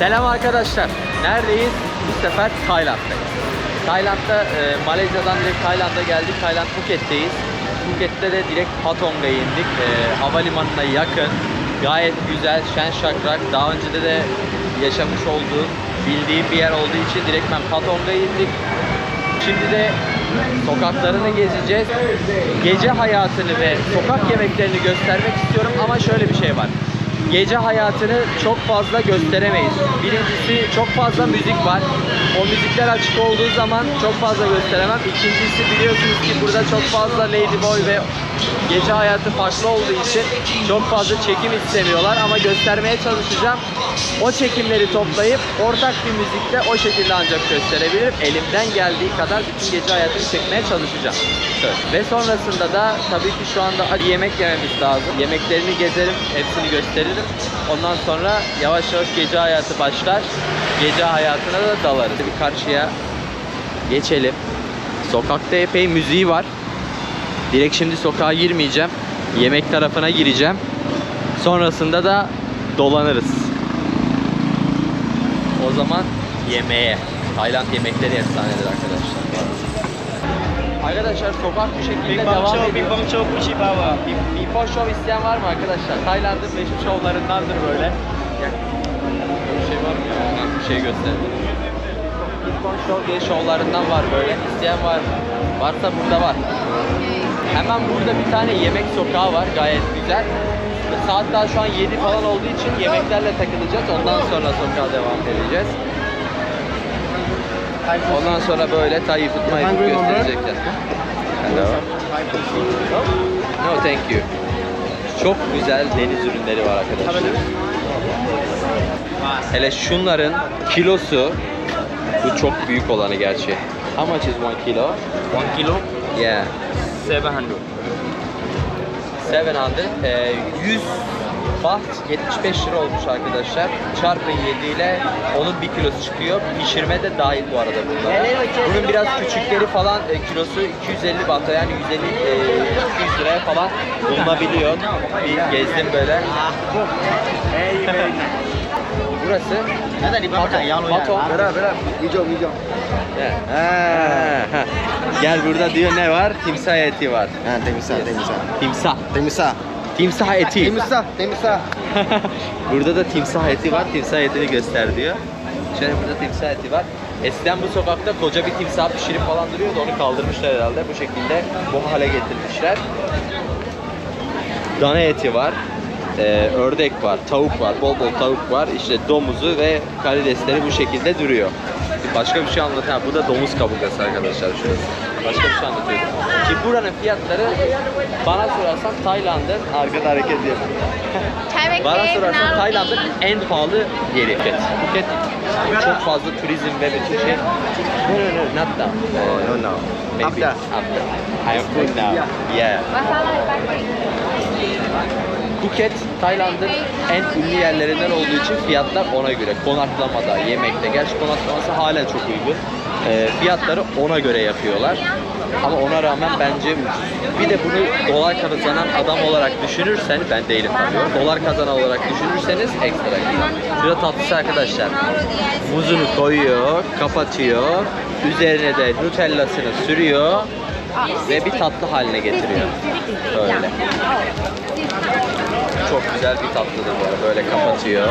Selam arkadaşlar. Neredeyiz? Bu sefer Tayland'dayız. Tayland'da e, Malezya'dan direkt Tayland'a geldik. Tayland Phuket'teyiz. Phuket'te de direkt Patong'a indik. E, havalimanına yakın. Gayet güzel, şen şakrak. Daha önce de, de yaşamış olduğum, bildiğim bir yer olduğu için direkt ben Patong'a indik. Şimdi de sokaklarını gezeceğiz. Gece hayatını ve sokak yemeklerini göstermek istiyorum ama şöyle bir şey var. Gece hayatını çok fazla gösteremeyiz. Birincisi çok fazla müzik var. O müzikler açık olduğu zaman çok fazla gösteremem. İkincisi biliyorsunuz ki burada çok fazla Ladyboy ve gece hayatı farklı olduğu için çok fazla çekim istemiyorlar ama göstermeye çalışacağım. O çekimleri toplayıp ortak bir müzikle o şekilde ancak gösterebilirim. Elimden geldiği kadar bütün gece hayatını çekmeye çalışacağım. Söz. Ve sonrasında da tabii ki şu anda yemek yememiz lazım. Yemeklerini gezerim, hepsini gösteririm. Ondan sonra yavaş yavaş gece hayatı başlar. Gece hayatına da dalarız. Bir karşıya geçelim. Sokakta epey müziği var. Direkt şimdi sokağa girmeyeceğim. Yemek tarafına gireceğim. Sonrasında da dolanırız. O zaman yemeğe. Tayland yemekleri efsanedir arkadaşlar. Arkadaşlar sokak bu şekilde Big Bang devam Show, ediyor. Big Bang Show, Pushi Power. Before Show isteyen var mı arkadaşlar? Tayland'ın meşhur şovlarındandır böyle. Gel. Bir şey var mı ya? Ha, bir şey göster. Before Show diye şovlarından var böyle. İsteyen var mı? Varsa burada var. Hemen burada bir tane yemek sokağı var. Gayet güzel. Saat daha şu an 7 falan olduğu için yemeklerle takılacağız. Ondan sonra sokağa devam edeceğiz. Ondan sonra böyle tutmayı Hungry number? gösterecekler. Hello. No thank you. Çok güzel deniz ürünleri var arkadaşlar. Hele şunların kilosu bu çok büyük olanı gerçi. How much is one kilo? One kilo, Yeah. 700. 700 e, 100 baht 75 lira olmuş arkadaşlar. Çarpın 7 ile onun 1 kilosu çıkıyor. Pişirme de dahil bu arada bunlara. Bunun biraz küçükleri falan e, kilosu 250 bahta yani 150 e, 200 liraya falan bulunabiliyor. Bir gezdim böyle. Burası. Video, video. Evet. Ha, ha. Gel burada diyor ne var? Timsah eti var. Ha, temisa, temisa. Timsah. Temisa. Timsah eti. Temisa, temisa. burada da timsah eti var. Timsah etini göster diyor. Şöyle burada timsah eti var. Eskiden bu sokakta koca bir timsah pişirip falan duruyordu. Onu kaldırmışlar herhalde. Bu şekilde bu hale getirmişler. Dana eti var. Ee, ördek var, tavuk var, bol bol tavuk var. İşte domuzu ve karidesleri bu şekilde duruyor. Başka bir şey anlat. Ha, bu da domuz kaburgası arkadaşlar şurası. Başka bir şey anlatıyorum. Ki buranın fiyatları bana sorarsan Tayland'ın arkada hareket ediyor. Bana sorarsan Tayland'ın en pahalı yeri Phuket. Phuket çok fazla turizm ve bütün şey. No, no, no, not now. Oh, no, no. Maybe After. after. I am full now. Yeah. Phuket, Tayland'ın en ünlü yerlerinden olduğu için fiyatlar ona göre. Konaklamada, yemekte. Gerçi konaklaması hala çok uygun. Ee, fiyatları ona göre yapıyorlar. Ama ona rağmen bence. Bir de bunu dolar kazanan adam olarak düşünürsen, ben değilim tabii. Dolar kazanan olarak düşünürseniz ekstra güzel. Şurada tatlısı arkadaşlar. Muzunu koyuyor, kapatıyor. Üzerine de nutellasını sürüyor ve bir tatlı haline getiriyor. Böyle. Çok güzel bir tatlıdır bu. Böyle kapatıyor.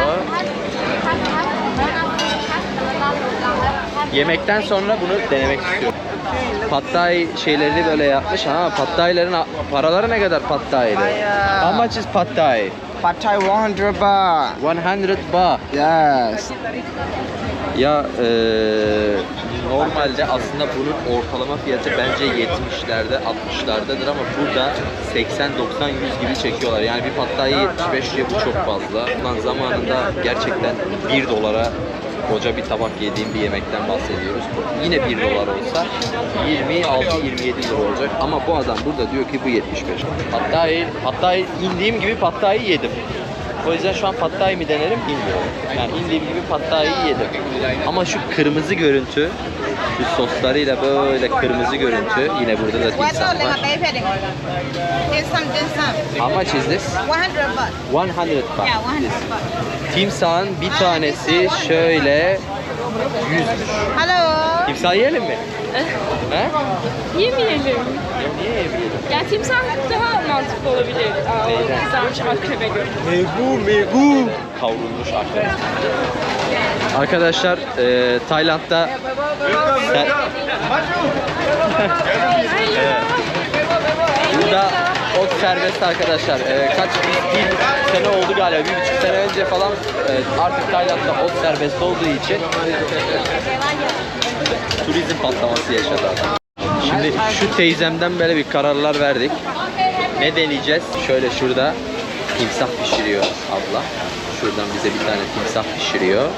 Yemekten sonra bunu denemek istiyorum. Pad Thai şeylerini böyle yapmış. Ha a- paraları ne kadar Pad Thai'de? How much is Pad Thai? Pad Thai 100 baht. 100 baht. Yes. Ya eee, normalde aslında bunun ortalama fiyatı bence 70'lerde 60'lardadır ama burada 80 90 100 gibi çekiyorlar. Yani bir pattayı 75 liraya bu çok fazla. Ulan zamanında gerçekten 1 dolara koca bir tabak yediğim bir yemekten bahsediyoruz. Yine 1 dolar olsa 26 27 lira olacak ama bu adam burada diyor ki bu 75. Pattayı Pattayı indiğim gibi pattayı yedim. O yüzden şu an thai mi denerim bilmiyorum. Yani indiğim gibi thai yedim. Ama şu kırmızı görüntü Şu soslarıyla böyle kırmızı görüntü. Yine burada da timsah var. How much is this? 100 baht. 100 baht. Yeah, 100 This. baht. Timsahın bir tanesi şöyle 100 Hello. Timsah yiyelim mi? He? Yemeyelim. Ya niye yemeyelim? Ya timsah daha mantıklı olabilir. Aa, o Neyden? kızarmış akrebe göre. Megu megu. Kavrulmuş akrep. Arkadaşlar e, Tayland'da Evet. Burada ot serbest arkadaşlar. E, kaç bir, sene oldu galiba. Bir buçuk sene önce falan e, artık Tayland'da ot serbest olduğu için turizm patlaması yaşadı. Şimdi şu teyzemden böyle bir kararlar verdik. Ne deneyeceğiz? Şöyle şurada timsah pişiriyor abla. Şuradan bize bir tane timsah pişiriyor.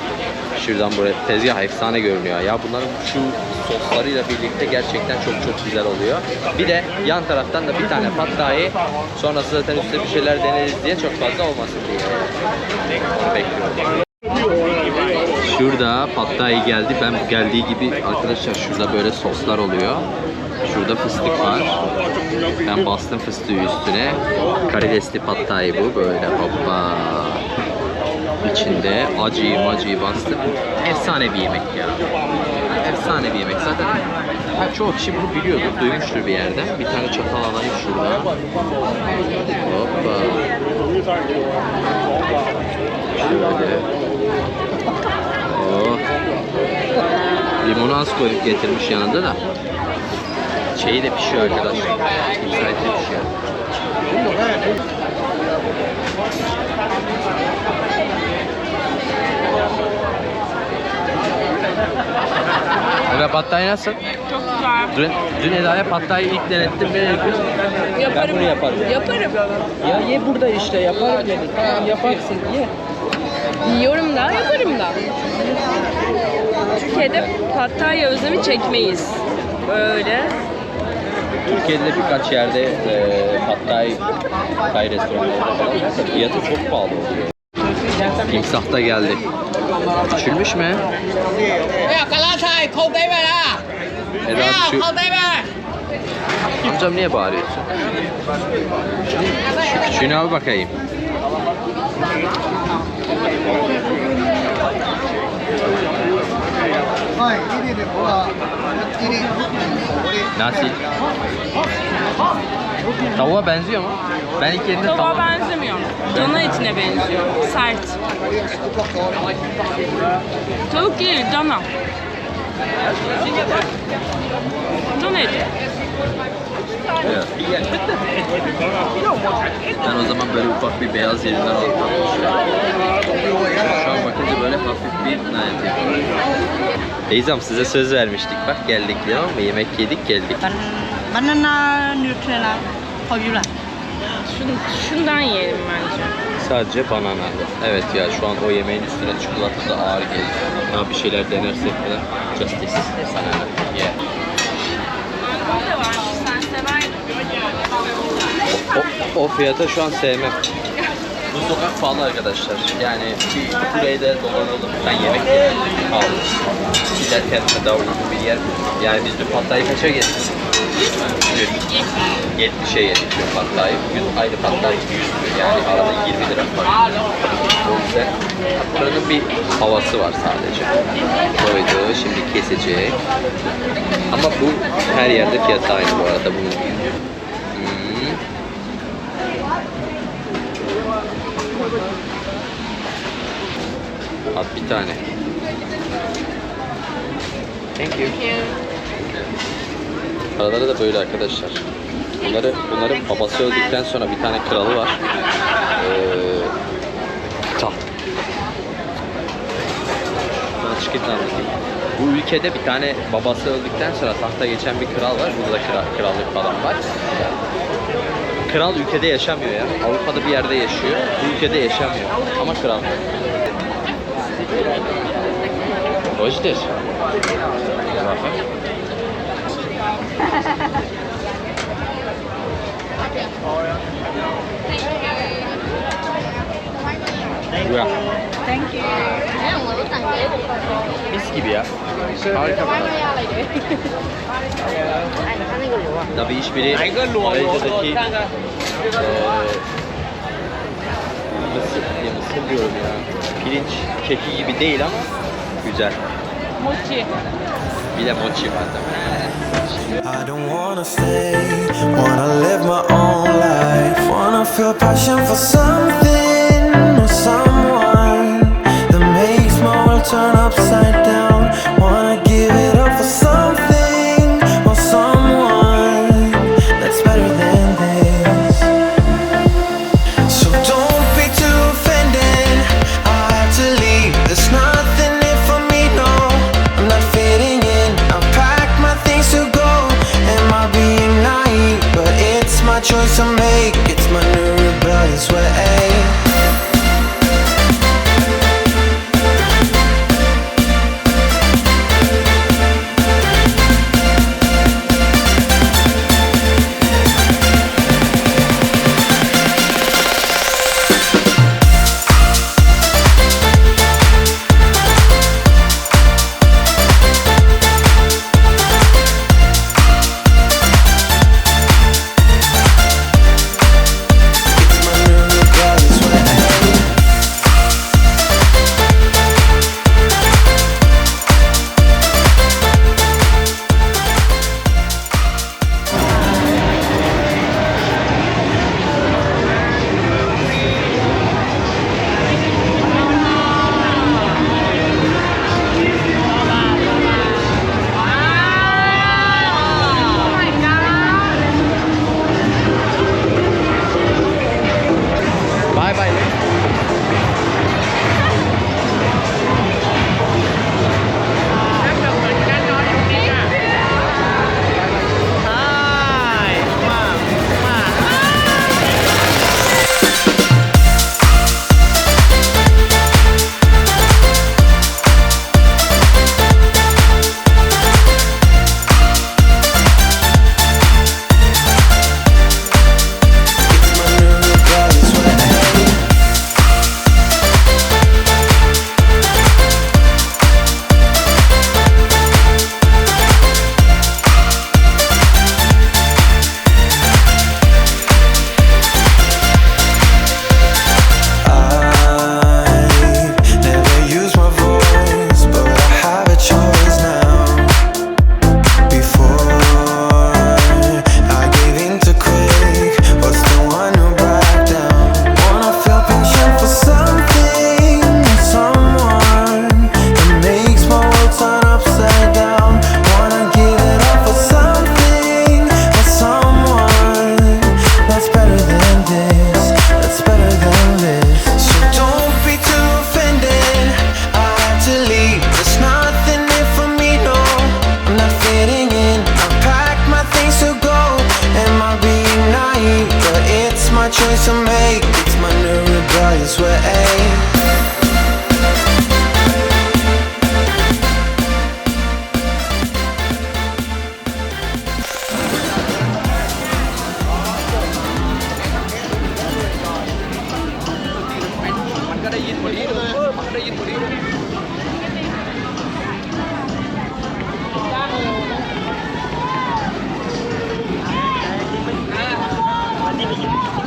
Şuradan buraya tezgah efsane görünüyor. Ya bunların şu soslarıyla birlikte gerçekten çok çok güzel oluyor. Bir de yan taraftan da bir tane pattayı sonrası zaten üstüne bir şeyler deneriz diye çok fazla olmasın diye. Bekliyorum. Şurada pattayı geldi. Ben geldiği gibi arkadaşlar şurada böyle soslar oluyor. Şurada fıstık var. Ben bastım fıstığı üstüne. Karidesli pattayı bu. Böyle hoppa. İçinde acıyı macıyı bastım. Efsane bir yemek ya. Efsane bir yemek. Zaten ha, çoğu kişi bunu biliyordur, duymuştur bir yerden. Bir tane çatal alayım şurada. Hoppa. Oh. Limonu az koyup getirmiş yanında da. Şeyi de pişiyor arkadaşlar. De pişiyor. Ura pattayı nasıl? Çok güzel. Dün, dün Eda'ya pattayı ilk denettim. Ben yapıyorum. Yaparım. bunu yaparım. Yaparım. Ya ye burada işte yaparım dedi. Tamam yaparsın ye. Yiyorum da yaparım da. Türkiye'de Pattaya özlemi çekmeyiz. Böyle. Türkiye'de birkaç yerde e, Pattay Tay restoranlarında falan yerse fiyatı çok pahalı oluyor. Timsah da geldi. Küçülmüş mü? Eda şu... Amcam niye bağırıyorsun? Şu küçüğünü al bakayım. Nasıl? Tavuğa benziyor mu? Ben ilk yerinde Tavuğa tavuk... benzemiyor. Dana etine benziyor. Sert. Tavuk değil, dana. Dana eti. Evet. Ben o zaman böyle ufak bir beyaz yerinden alıp Şu an bakınca böyle hafif bir nayet yapıyorum. Teyzem size söz vermiştik. Bak geldik ya mı? Yemek yedik geldik. Banana Nutella koyuyorlar. Şun, şundan yiyelim bence. Sadece banana. Evet ya şu an o yemeğin üstüne çikolata da ağır geliyor. Daha bir şeyler denersek falan. Just this. Banana. Yeah. Mango da var. O, o fiyata şu an sevmem. Bu sokak pahalı arkadaşlar. Yani bir kuleyde dolanalım. Ben yemek yedim. Pahalı. Giderken de davranalım bir yer. Yani biz de patlayı kaça getirdik. 70, 70'e 70 patlayı. Bugün aynı patlar 100. Yani arada 20 lira fark. O yüzden buranın bir havası var sadece. Koydu. Şimdi kesecek. Ama bu her yerde fiyatı aynı bu arada. Bunun hmm. At bir tane. Thank you. Thank you. Araları da böyle arkadaşlar. Bunları, bunların babası öldükten sonra bir tane kralı var. Ee, taht. Sana çıkıp anlatayım. Bu ülkede bir tane babası öldükten sonra tahta geçen bir kral var. Burada da kral, krallık falan var. Kral ülkede yaşamıyor ya. Avrupa'da bir yerde yaşıyor. Bu ülkede yaşamıyor. Ama kral. Hoşdur. Güzel. Thank you. Mis gibi ya. Harika. Tabii işbiri Malezya'daki e, mısır, ya mısır diyorum ya. Pirinç keki gibi değil ama güzel. Mochi. Bir de mochi var tabii. I don't wanna stay. wanna live my own life. Wanna feel passion for something or someone that makes my world turn upside down. choice I make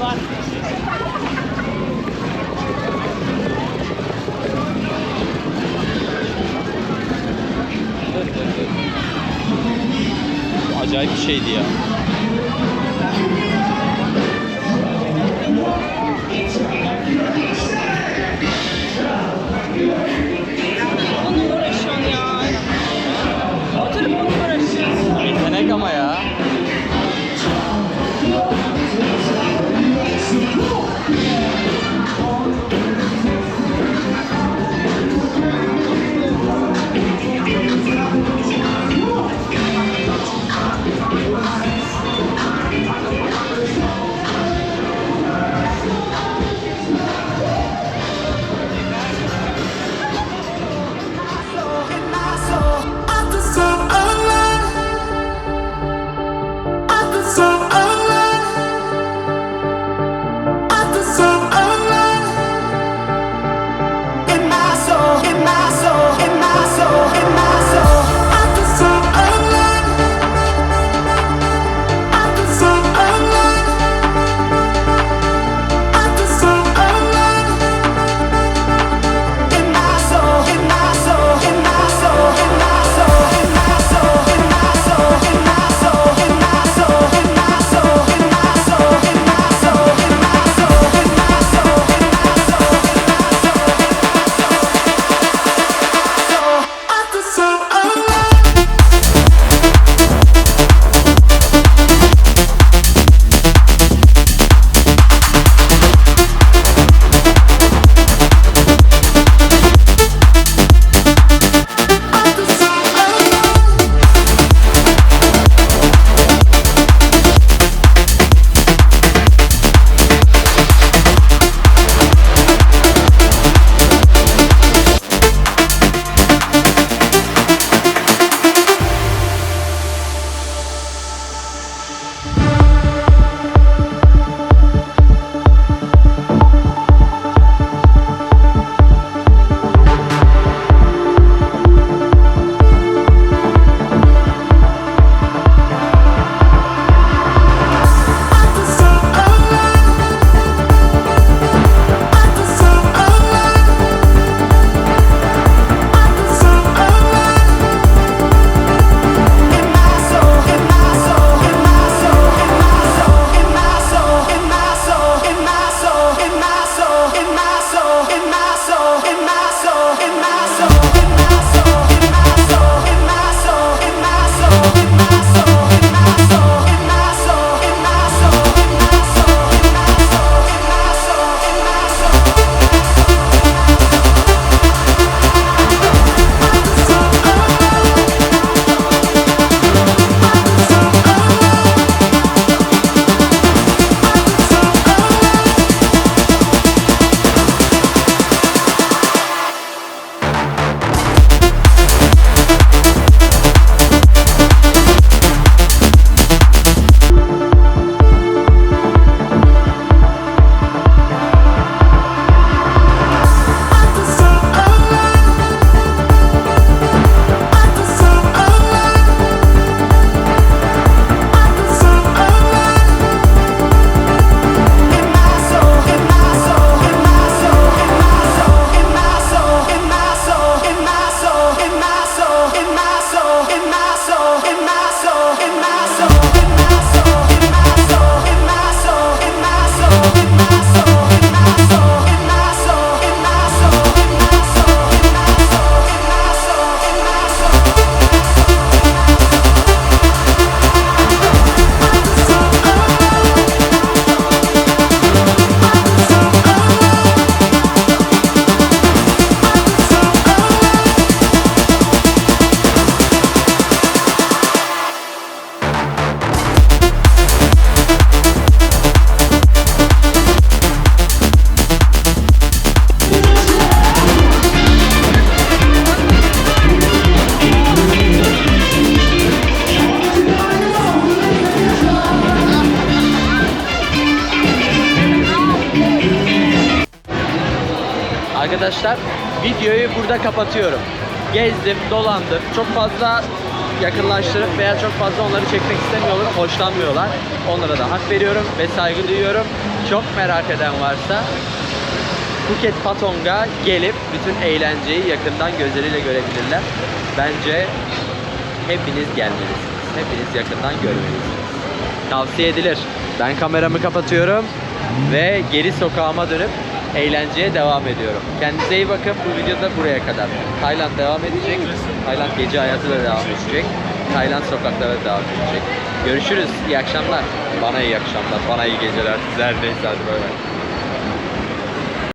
var. Acayip bir şeydi ya. burada kapatıyorum. Gezdim, dolandım. Çok fazla yakınlaştırıp veya çok fazla onları çekmek istemiyorlar, hoşlanmıyorlar. Onlara da hak veriyorum ve saygı duyuyorum. Çok merak eden varsa Phuket Patong'a gelip bütün eğlenceyi yakından gözleriyle görebilirler. Bence hepiniz gelmelisiniz. Hepiniz yakından görmelisiniz. Tavsiye edilir. Ben kameramı kapatıyorum ve geri sokağıma dönüp eğlenceye devam ediyorum. Kendinize iyi bakın. Bu videoda buraya kadar. Tayland devam edecek. Tayland gece hayatı da devam edecek. Tayland sokaklara devam edecek. Görüşürüz. İyi akşamlar. Bana iyi akşamlar. Bana iyi geceler. Sizler neyse hadi bay bay.